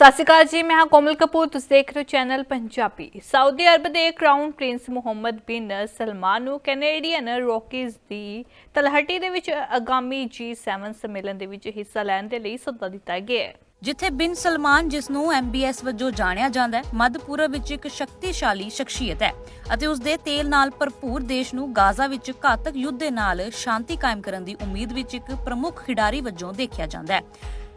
ਸਤਿ ਸ਼੍ਰੀ ਅਕਾਲ ਜੀ, ਮੈਂ ਹਾਂ ਕੋਮਲ ਕਪੂਰ, ਤੁਸੀਂ ਦੇਖ ਰਹੇ ਹੋ ਚੈਨਲ ਪੰਜਾਬੀ। ਸਾਊਦੀ ਅਰਬ ਦੇ ਕਰਾਊਨ ਪ੍ਰਿੰਸ ਮੁਹੰਮਦ ਬਿਨ ਸਲਮਾਨ ਨੂੰ ਕੈਨੇਡੀਅਨ ਰੌਕੀਜ਼ ਦੀ ਤਲਹਟੀ ਦੇ ਵਿੱਚ ਆਗਾਮੀ G7 ਸੰਮੇਲਨ ਦੇ ਵਿੱਚ ਹਿੱਸਾ ਲੈਣ ਦੇ ਲਈ ਸੱਦਾ ਦਿੱਤਾ ਗਿਆ ਹੈ। ਜਿੱਥੇ ਬਿਨ ਸਲਮਾਨ ਜਿਸ ਨੂੰ MBS ਵਜੋਂ ਜਾਣਿਆ ਜਾਂਦਾ ਹੈ ਮੱਧ ਪੂਰਬ ਵਿੱਚ ਇੱਕ ਸ਼ਕਤੀਸ਼ਾਲੀ ਸ਼ਖਸੀਅਤ ਹੈ ਅਤੇ ਉਸ ਦੇ ਤੇਲ ਨਾਲ ਭਰਪੂਰ ਦੇਸ਼ ਨੂੰ ਗਾਜ਼ਾ ਵਿੱਚ ਘਾਤਕ ਯੁੱਧ ਦੇ ਨਾਲ ਸ਼ਾਂਤੀ ਕਾਇਮ ਕਰਨ ਦੀ ਉਮੀਦ ਵਿੱਚ ਇੱਕ ਪ੍ਰਮੁੱਖ ਖਿਡਾਰੀ ਵਜੋਂ ਦੇਖਿਆ ਜਾਂਦਾ ਹੈ।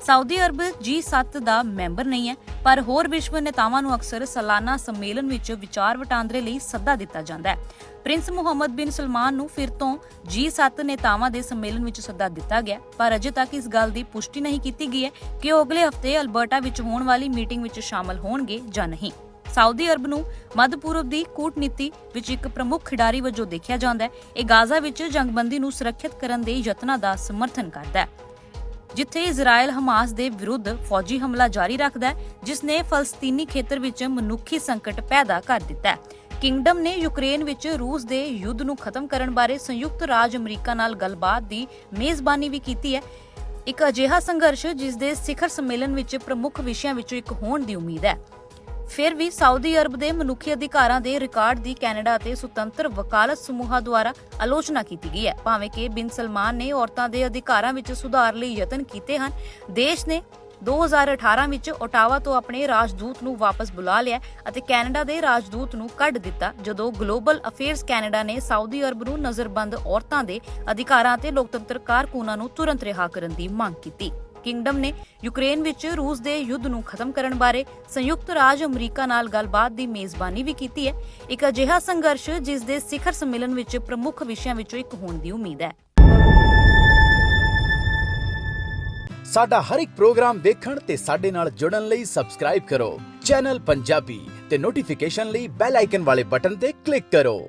ਸਾਊਦੀ ਅਰਬ G7 ਦਾ ਮੈਂਬਰ ਨਹੀਂ ਹੈ, ਪਰ ਹੋਰ ਵਿਸ਼ਵ ਨੇਤਾਵਾਂ ਨੂੰ ਅਕਸਰ ਸਾਲਾਨਾ ਸੰਮੇਲਨ ਵਿੱਚ ਵਿਚਾਰ ਵਟਾਂਦਰੇ ਲਈ ਸੱਦਾ ਦਿੱਤਾ ਜਾਂਦਾ ਹੈ। ਪ੍ਰਿੰਸ ਮੁਹੰਮਦ ਬਿਨ ਸਲਮਾਨ ਨੂੰ ਫਿਰ ਤੋਂ G7 ਨੇਤਾਵਾਂ ਦੇ ਸੰਮੇਲਨ ਵਿੱਚ ਸੱਦਾ ਦਿੱਤਾ ਗਿਆ, ਪਰ ਅਜੇ ਤੱਕ ਇਸ ਗੱਲ ਦੀ ਪੁਸ਼ਟੀ ਨਹੀਂ ਕੀਤੀ ਗਈ ਹੈ ਕਿ ਉਹ ਅਗਲੇ ਹਫ਼ਤੇ ਅਲਬਰਟਾ ਵਿੱਚ ਹੋਣ ਵਾਲੀ ਮੀਟਿੰਗ ਵਿੱਚ ਸ਼ਾਮਲ ਹੋਣਗੇ ਜਾਂ ਨਹੀਂ। ਸਾਊਦੀ ਅਰਬ ਨੂੰ ਮੱਧ ਪੂਰਬ ਦੀ ਕੂਟਨੀਤੀ ਵਿੱਚ ਇੱਕ ਪ੍ਰਮੁੱਖ ਖਿਡਾਰੀ ਵਜੋਂ ਦੇਖਿਆ ਜਾਂਦਾ ਹੈ। ਇਹ ਗਾਜ਼ਾ ਵਿੱਚ ਜੰਗਬੰਦੀ ਨੂੰ ਸੁਰੱਖਿਅਤ ਕਰਨ ਦੇ ਯਤਨਾਂ ਦਾ ਸਮਰਥਨ ਕਰਦਾ ਹੈ। ਜਿੱਥੇ ਇਜ਼ਰਾਈਲ ਹਮਾਸ ਦੇ ਵਿਰੁੱਧ ਫੌਜੀ ਹਮਲਾ ਜਾਰੀ ਰੱਖਦਾ ਹੈ, ਜਿਸ ਨੇ ਫਲਸਤੀਨੀ ਖੇਤਰ ਵਿੱਚ ਮਨੁੱਖੀ ਸੰਕਟ ਪੈਦਾ ਕਰ ਦਿੱਤਾ ਹੈ। ਕਿੰਗਡਮ ਨੇ ਯੂਕਰੇਨ ਵਿੱਚ ਰੂਸ ਦੇ ਯੁੱਧ ਨੂੰ ਖਤਮ ਕਰਨ ਬਾਰੇ ਸੰਯੁਕਤ ਰਾਜ ਅਮਰੀਕਾ ਨਾਲ ਗੱਲਬਾਤ ਦੀ ਮੇਜ਼ਬਾਨੀ ਵੀ ਕੀਤੀ ਹੈ। ਇੱਕ ਅਜਿਹਾ ਸੰਘਰਸ਼ ਜਿਸ ਦੇ ਸਿਖਰ ਸੰਮੇਲਨ ਵਿੱਚ ਪ੍ਰਮੁੱਖ ਵਿਸ਼ਿਆਂ ਵਿੱਚੋਂ ਇੱਕ ਹੋਣ ਦੀ ਉਮੀਦ ਹੈ। ਫਿਰ ਵੀ ਸਾਊਦੀ ਅਰਬ ਦੇ ਮਨੁੱਖੀ ਅਧਿਕਾਰਾਂ ਦੇ ਰਿਕਾਰਡ ਦੀ ਕੈਨੇਡਾ ਅਤੇ ਸੁਤੰਤਰ ਵਕਾਲਤ ਸਮੂਹਾਂ ਦੁਆਰਾ ਆਲੋਚਨਾ ਕੀਤੀ ਗਈ ਹੈ। ਭਾਵੇਂ ਕਿ ਬਿਨ ਸਲਮਾਨ ਨੇ ਔਰਤਾਂ ਦੇ ਅਧਿਕਾਰਾਂ ਵਿੱਚ ਸੁਧਾਰ ਲਈ ਯਤਨ ਕੀਤੇ ਹਨ, ਦੇਸ਼ ਨੇ 2018 ਵਿੱਚ ਓਟਾਵਾ ਤੋਂ ਆਪਣੇ ਰਾਜਦੂਤ ਨੂੰ ਵਾਪਸ ਬੁਲਾ ਲਿਆ ਅਤੇ ਕੈਨੇਡਾ ਦੇ ਰਾਜਦੂਤ ਨੂੰ ਕੱਢ ਦਿੱਤਾ, ਜਦੋਂ ਗਲੋਬਲ ਅਫੇਅਰਸ ਕੈਨੇਡਾ ਨੇ ਸਾਊਦੀ ਅਰਬ ਨੂੰ ਨਜ਼ਰਬੰਦ ਔਰਤਾਂ ਦੇ ਅਧਿਕਾਰਾਂ ਤੇ ਲੋਕਤੰਤਰ ਕਾਰਕੁਨਾਂ ਨੂੰ ਤੁਰੰਤ ਰਿਹਾ ਕਰਨ ਦੀ ਮੰਗ ਕੀਤੀ। ਕਿੰਗਡਮ ਨੇ ਯੂਕਰੇਨ ਵਿੱਚ ਰੂਸ ਦੇ ਯੁੱਧ ਨੂੰ ਖਤਮ ਕਰਨ ਬਾਰੇ ਸੰਯੁਕਤ ਰਾਜ ਅਮਰੀਕਾ ਨਾਲ ਗੱਲਬਾਤ ਦੀ ਮੇਜ਼ਬਾਨੀ ਵੀ ਕੀਤੀ ਹੈ। ਇੱਕ ਅਜਿਹਾ ਸੰਘਰਸ਼ ਜਿਸ ਦੇ ਸਿਖਰ ਸੰਮੇਲਨ ਵਿੱਚ ਪ੍ਰਮੁੱਖ ਵਿਸ਼ਿਆਂ ਵਿੱਚੋਂ ਇੱਕ ਹੋਣ ਦੀ ਉਮੀਦ ਹੈ। ਸਾਡਾ ਹਰ ਇੱਕ ਪ੍ਰੋਗਰਾਮ ਦੇਖਣ ਤੇ ਸਾਡੇ ਨਾਲ ਜੁੜਨ ਲਈ ਸਬਸਕ੍ਰਾਈਬ ਕਰੋ। ਚੈਨਲ ਪੰਜਾਬੀ ਤੇ ਨੋਟੀਫਿਕੇਸ਼ਨ ਲਈ ਬੈਲ ਆਈਕਨ ਵਾਲੇ ਬਟਨ ਤੇ ਕਲਿੱਕ ਕਰੋ।